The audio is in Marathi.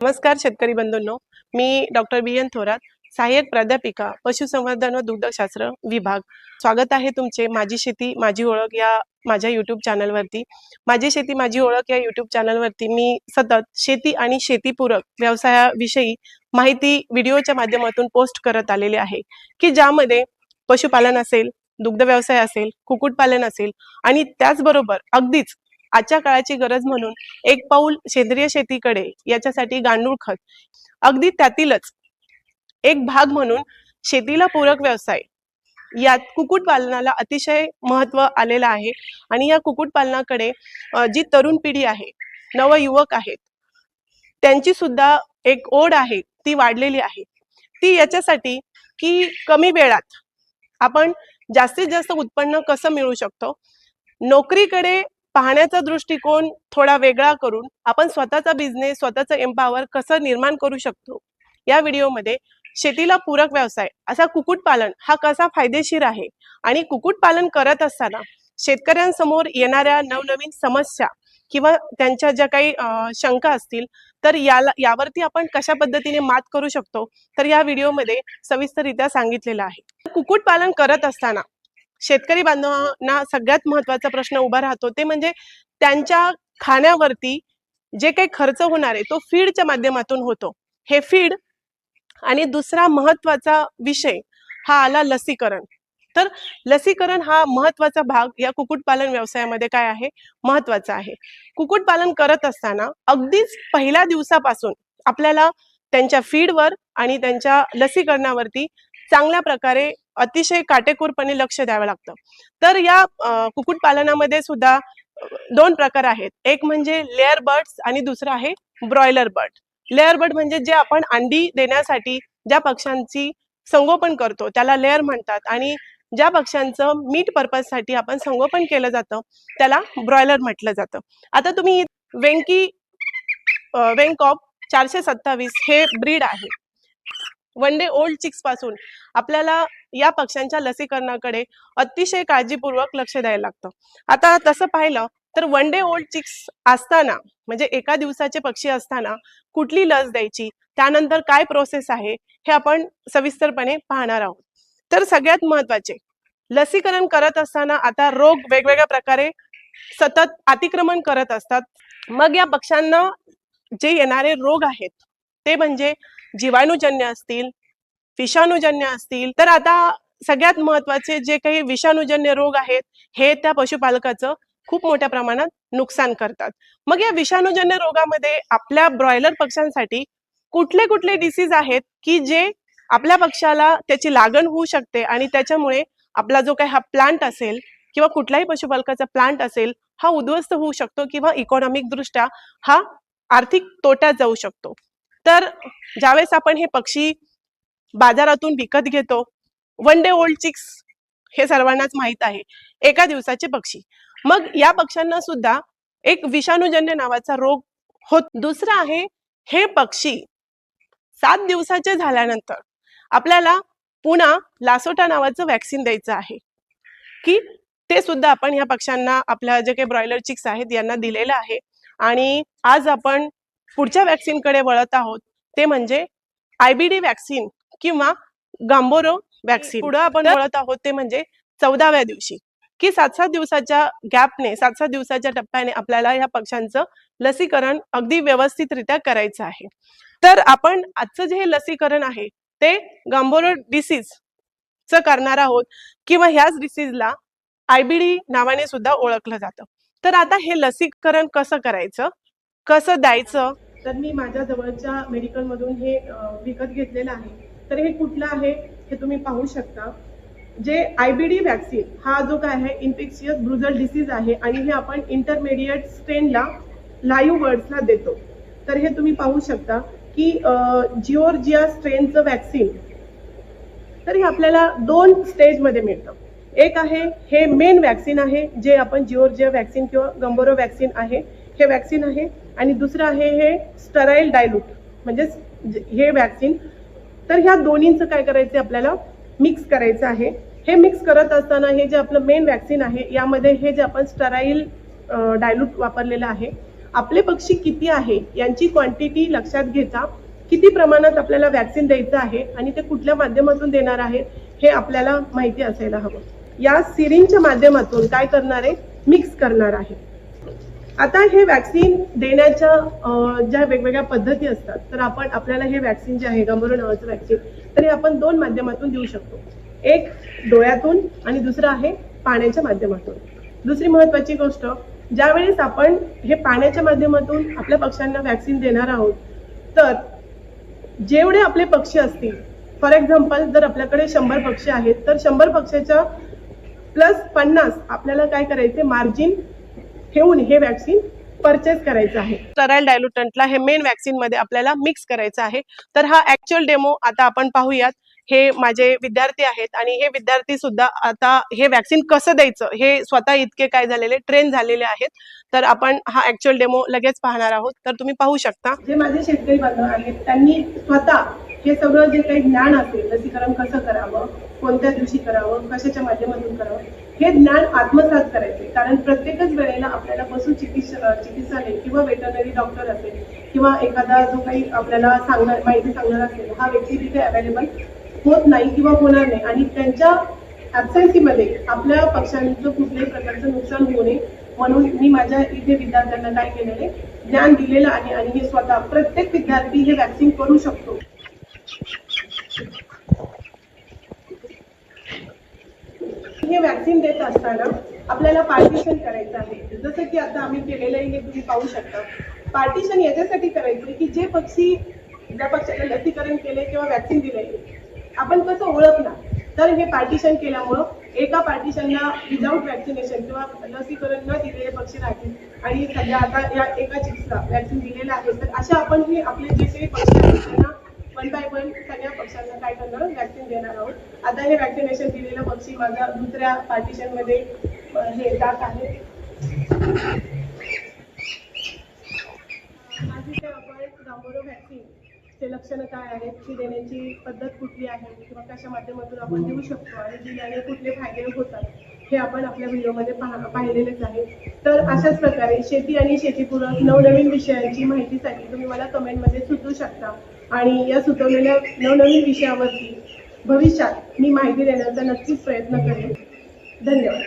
नमस्कार शेतकरी बंधूंनो. मी डॉक्टर बी एन थोरात सहाय्यक प्राध्यापिका पशुसंवर्धन व दुग्धशास्त्र विभाग. स्वागत आहे तुमचे माझी शेती माझी ओळख या माझ्या यूट्यूब चॅनलवरती माझी शेती माझी ओळख या यूट्यूब चॅनलवरती मी सतत शेती आणि शेतीपूरक व्यवसायाविषयी माहिती व्हिडिओच्या माध्यमातून पोस्ट करत आलेले आहे. की ज्यामध्ये पशुपालन असेल दुग्ध व्यवसाय असेल कुक्कुटपालन असेल आणि त्याचबरोबर अगदीच आजच्या काळाची गरज म्हणून एक पाऊल सेंद्रिय शेतीकडे याच्यासाठी गांडूळ खत. अगदी त्यातीलच एक भाग म्हणून शेतीला पूरक व्यवसाय. यात कुक्कुटपालनाला अतिशय महत्त्व आलेलं आहे आणि या कुक्कुटपालनाकडे जी तरुण पिढी आहे नवयुवक आहेत त्यांची सुद्धा एक ओढ आहे ती वाढलेली आहे. ती याच्यासाठी की कमी वेळात आपण जास्तीत जास्त उत्पन्न कसं मिळू शकतो? नोकरीकडे पाहण्याचा दृष्टिकोन थोडा वेगळा करून आपण स्वतःचा बिझनेस स्वतःचा एम्पावर कसं निर्माण करू शकतो? या व्हिडिओमध्ये शेतीला पूरक व्यवसाय असा कुक्कुटपालन हा कसा फायदेशीर आहे? आणि कुक्कुटपालन करत असताना शेतकऱ्यांसमोर येणाऱ्या नवनवीन समस्या किंवा त्यांच्या ज्या काही शंका असतील तर याला यावरती आपण कशा पद्धतीने मात करू शकतो? तर या व्हिडिओमध्ये सविस्तररित्या सांगितलेलं आहे. कुक्कुटपालन करत असताना शेतकरी बांधवांना सगळ्यात महत्त्वाचा प्रश्न उभा राहतो. ते म्हणजे त्यांच्या खाण्यावरती जे काही खर्च होणार आहे तो फीडच्या माध्यमातून होतो. हे फीड आणि दुसरा महत्त्वाचा विषय हा आला लसीकरण. तर लसीकरण हा महत्त्वाचा भाग या कुक्कुटपालन व्यवसायामध्ये काय आहे? महत्त्वाचा आहे. कुक्कुटपालन करत असताना अगदीच पहिल्या दिवसापासून आपल्याला त्यांच्या फीडवर आणि त्यांच्या लसीकरणावरती चांगल्या प्रकारे अतिशय काटेकोरपणे लक्ष द्यावं लागतं. तर या कुक्कुटपालनामध्ये सुद्धा दोन प्रकार आहेत. एक म्हणजे लेअर बर्ड्स आणि दुसरं आहे ब्रॉयलर बर्ड लेअर बर्ड म्हणजे जे आपण अंडी देण्यासाठी ज्या पक्ष्यांची संगोपन करतो त्याला लेअर म्हणतात आणि ज्या पक्ष्यांचं मीट पर्पजसाठी आपण संगोपन केलं जातं त्याला ब्रॉयलर म्हटलं जातं. आता तुम्ही वेंकी वेंकॉप चारशे सत्तावीस हे ब्रीड आहे. वन डे ओल्ड चिक्सपासून आपल्याला या पक्ष्यांच्या लसीकरणाकडे अतिशय काळजीपूर्वक लक्ष द्यायला लागतं. आता तसं पाहिलं तर वन डे ओल्ड चिक्स असताना म्हणजे एका दिवसाचे पक्षी असताना कुठली लस द्यायची? त्यानंतर काय प्रोसेस आहे? हे आपण सविस्तरपणे पाहणार आहोत. तर सगळ्यात महत्त्वाचे लसीकरण करत असताना आता रोग वेगवेगळ्या प्रकारे सतत अतिक्रमण करत असतात. मग या पक्ष्यांना जे येणारे रोग आहेत ते म्हणजे जीवाणूजन्य असतील विषाणूजन्य असतील तर आता सगळ्यात महत्त्वाचे जे काही विषाणूजन्य रोग आहेत हे त्या पशुपालकाचं खूप मोठ्या प्रमाणात नुकसान करतात. मग या विषाणूजन्य रोगामध्ये आपल्या ब्रॉयलर पक्ष्यांसाठी कुठले कुठले डिसीज आहेत की जे आपल्या पक्षाला त्याची लागण होऊ शकते आणि त्याच्यामुळे आपला जो काही हा प्लांट असेल किंवा कुठल्याही पशुपालकाचा प्लांट असेल हा उद्ध्वस्त होऊ शकतो किंवा इकॉनॉमिक दृष्ट्या हा आर्थिक तोट्यात जाऊ शकतो. तर ज्यावेळेस आपण हे पक्षी बाजारातून विकत घेतो वन डे ओल्ड चिक्स हे सर्वांनाच माहीत आहे एका दिवसाचे पक्षी. मग या पक्ष्यांना सुद्धा एक विषाणूजन्य नावाचा रोग होत दुसरं आहे हे पक्षी सात दिवसाचे झाल्यानंतर आपल्याला पुन्हा लासोटा नावाचं वॅक्सिन द्यायचं आहे. की ते सुद्धा आपण या पक्ष्यांना आपल्या जे काही ब्रॉयलर चिक्स आहेत यांना दिलेलं आहे आणि आज आपण पुढच्या वॅक्सिनकडे वळत आहोत ते म्हणजे आयबीडी वॅक्सिन किंवा गांबोरो वॅक्सिन. पुढे आपण वळत आहोत ते म्हणजे चौदाव्या दिवशी. की सात सात दिवसाच्या गॅपने सात सात दिवसाच्या टप्प्याने आपल्याला या पक्ष्यांचं लसीकरण अगदी व्यवस्थितरित्या करायचं आहे. तर आपण आजचं जे हे लसीकरण आहे ते गांबोरो डिसीज च करणार आहोत किंवा ह्याच डिसीजला आयबीडी नावाने सुद्धा ओळखलं जातं. तर आता हे लसीकरण कसं करायचं? कसं द्यायचं? तर मी माझ्या जवळच्या मेडिकलमधून हे विकत घेतलेलं आहे. तर हे कुठलं आहे हे तुम्ही पाहू शकता. जे आयबीडी वॅक्सिन हा जो काय आहे इन्फेक्शियस ब्रुझल डिसीज आहे आणि हे आपण इंटरमिडिएट स्ट्रेनला लाईव्ह वर्ड्सला देतो. तर हे तुम्ही पाहू शकता की जिओर्जिया स्ट्रेनचं वॅक्सिन तर हे आपल्याला दोन स्टेजमध्ये मिळतं. एक आहे हे मेन वॅक्सिन आहे जे आपण जिओर्जिया वॅक्सिन किंवा गंबोरो वॅक्सिन आहे. हे वॅक्सिन आहे आणि दुसरं आहे हे स्टराईल डायलूट म्हणजेच हे वॅक्सिन तर ह्या दोन्हींचं काय करायचं आपल्याला? मिक्स करायचं आहे. हे मिक्स करत असताना हे जे आपलं मेन वॅक्सिन आहे यामध्ये हे जे आपण स्टराईल डायलूट वापरलेलं आहे आपले पक्षी किती आहे यांची क्वांटिटी लक्षात घेता किती प्रमाणात आपल्याला वॅक्सिन द्यायचं आहे आणि ते कुठल्या माध्यमातून देणार आहे हे आपल्याला माहिती असायला हवं. या सिरिंजच्या माध्यमातून काय करणार आहे? मिक्स करणार आहे. आता हे वॅक्सिन देण्याच्या ज्या वेगवेगळ्या पद्धती असतात तर आपण आपल्याला हे वॅक्सिन जे आहे गंभीर नावाचं वॅक्सिन तर हे आपण दोन माध्यमातून देऊ शकतो. एक डोळ्यातून आणि दुसरं आहे पाण्याच्या माध्यमातून. दुसरी महत्वाची गोष्ट ज्यावेळेस आपण हे पाण्याच्या माध्यमातून आपल्या पक्ष्यांना वॅक्सिन देणार आहोत तर जेवढे आपले पक्षी असतील फॉर एक्झाम्पल जर आपल्याकडे शंभर पक्षी आहेत तर शंभर पक्षाच्या प्लस पन्नास आपल्याला काय करायचे? मार्जिन ठेवून हे वॅक्सिन परचेस करायचं आहे. स्टराईल डायल्युटंटला हे मेन वॅक्सिनमध्ये आपल्याला मिक्स करायचं आहे. तर हा ऍक्च्युअल डेमो आता आपण पाहूयात. हे माझे विद्यार्थी आहेत आणि हे विद्यार्थी सुद्धा आता हे वॅक्सिन कसं द्यायचं? हे स्वतः इतके काय झालेले ट्रेन झालेले आहेत. तर आपण हा ऍक्च्युअल डेमो लगेच पाहणार आहोत. तर तुम्ही पाहू शकता. जे माझे शेतकरी बांधव आहेत त्यांनी स्वतः हे सगळं जे काही ज्ञान असेल लसीकरण कसं करावं कोणत्या दिवशी करावं कशाच्या माध्यमातून करावं हे ज्ञान आत्मसात करायचे कारण प्रत्येकच वेळेला आपल्याला पशु चिकित्सा चिकित्सालय किंवा वेटरनरी डॉक्टर असेल किंवा एखादा जो काही आपल्याला सांगणार माहिती सांगणार असेल हा व्यक्ती तिथे अवेलेबल होत नाही किंवा होणार नाही. आणि त्यांच्या ऍबसेन्सीमध्ये आपल्या पक्षांचं कुठल्याही प्रकारचं नुकसान होऊ नये म्हणून मी माझ्या इथे विद्यार्थ्यांना काय केलेले ज्ञान दिलेलं आहे आणि हे स्वतः प्रत्येक विद्यार्थी हे वॅक्सिन करू शकतो. हे वॅक्सिन देत असताना आपल्याला पार्टिशन करायचं आहे. जसं की आता आम्ही केलेलं आहे हे तुम्ही पाहू शकता. पार्टिशन याच्यासाठी करायचं की जे पक्षी ज्या पक्षाला लसीकरण केले किंवा वॅक्सिन दिले आपण कसं ओळखणार. तर हे पार्टिशन केल्यामुळं एका पार्टिशनला विदाऊट वॅक्सिनेशन किंवा लसीकरण न दिलेले पक्षी राहतील. आणि सध्या आता या एका चिप्सला वॅक्सिन दिलेलं आहे. तर अशा आपण हे आपले जे काही पक्षी आहेत त्यांना वन बाय वन सगळ्या पक्षांना काय करणार वॅक्सिन देणार आहोत. आता हे वॅक्सिनेशन दिलेलं पक्षी माझ्या दुसऱ्या पार्टिशनमध्ये हे जात आहे. आपण चे लक्षणं काय आहेत ती देण्याची पद्धत कुठली आहे किंवा कशा माध्यमातून आपण देऊ शकतो आणि दिल्याने कुठले फायदे होतात हे आपण आपल्या व्हिडिओमध्ये पाह पाहिलेलेच आहे. तर अशाच प्रकारे शेती आणि शेतीपूरक नवनवीन विषयांची माहितीसाठी तुम्ही मला कमेंटमध्ये सुचवू शकता. आणि या सुचवलेल्या नवनवीन विषयावरती भविष्यात मी माहिती देण्याचा नक्कीच प्रयत्न करेन. धन्यवाद.